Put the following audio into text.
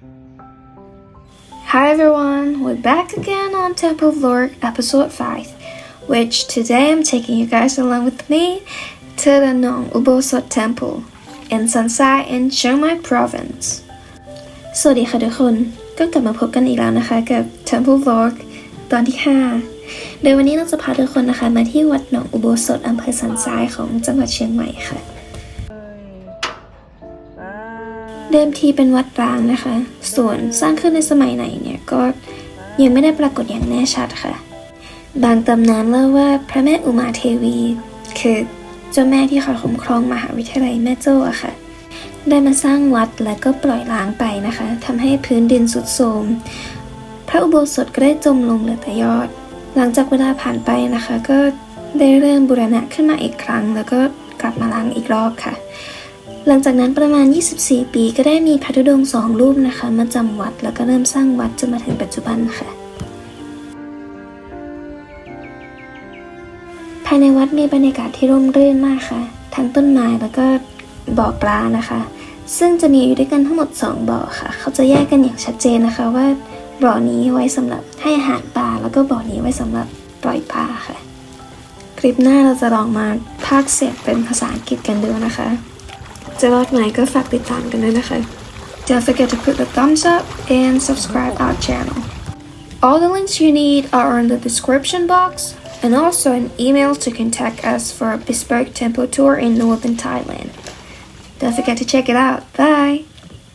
Hi everyone, we're back again on Temple of Lord episode 5, which today I'm taking you guys along with me to the Nong Ubosot Temple in Sansai in Chiang Mai province. สวัสดีค่ะทุกคน ก็กลับมาพบกันอีกแล้วนะคะกับ Temple Vlog ตอนที่ 5 โดยวันนี้เราจะพาทุกคนนะคะมาที่วัดหนองอุโบสถอำเภอสันทรายของจังหวัดเชียงใหม่ค่ะ เดิมทีเป็นวัดร้างนะคะ ส่วนสร้างขึ้นในสมัยไหนเนี่ยก็ยังไม่ได้ปรากฏอย่างแน่ชัดค่ะ บางตำนานเล่าว่าพระแม่อุมาเทวี คือเจ้าแม่ที่คอยคุ้มครองมหาวิทยาลัยแม่โจ้อะค่ะ ได้มาสร้างวัดและก็ปล่อยล้างไปนะคะทำให้พื้นดินสุดโทรมพระอุโบสถก็ได้จมลงเหลือแต่ยอด หลังจากเวลาผ่านไปนะคะ ก็ได้เริ่มบูรณะขึ้นมาอีกครั้ง แล้วก็กลับมาล้างอีกรอบค่ะ หลังจากนั้นประมาณ 24 ปีก็ได้มีพระธุดงค์สองรูปนะคะ มาจำวัดแล้วก็เริ่มสร้างวัดจนมาถึงปัจจุบันค่ะภายในวัดมีบรรยากาศที่ร่มรื่นมากค่ะ ทั้งต้นไม้แล้วก็บ่อปลานะคะ ซึ่งจะมีอยู่ด้วยกันทั้งหมด 2 บ่อค่ะ เขาจะแยกกันอย่างชัดเจนนะคะว่าบ่อนี้ไว้สำหรับให้อาหารปลาแล้วก็บ่อนี้ไว้สำหรับปล่อยปลาค่ะ คลิปหน้าเราจะลองมาพากเสียงเป็นภาษาอังกฤษกันดูนะคะ จะรอดไหมก็ฝากติดตามกันด้วยนะคะ Don't forget to put the thumbs up and subscribe our channel. All the links you need are in the description box and also an email to contact us for a bespoke temple tour in northern Thailand. Don't forget to check it out. Bye!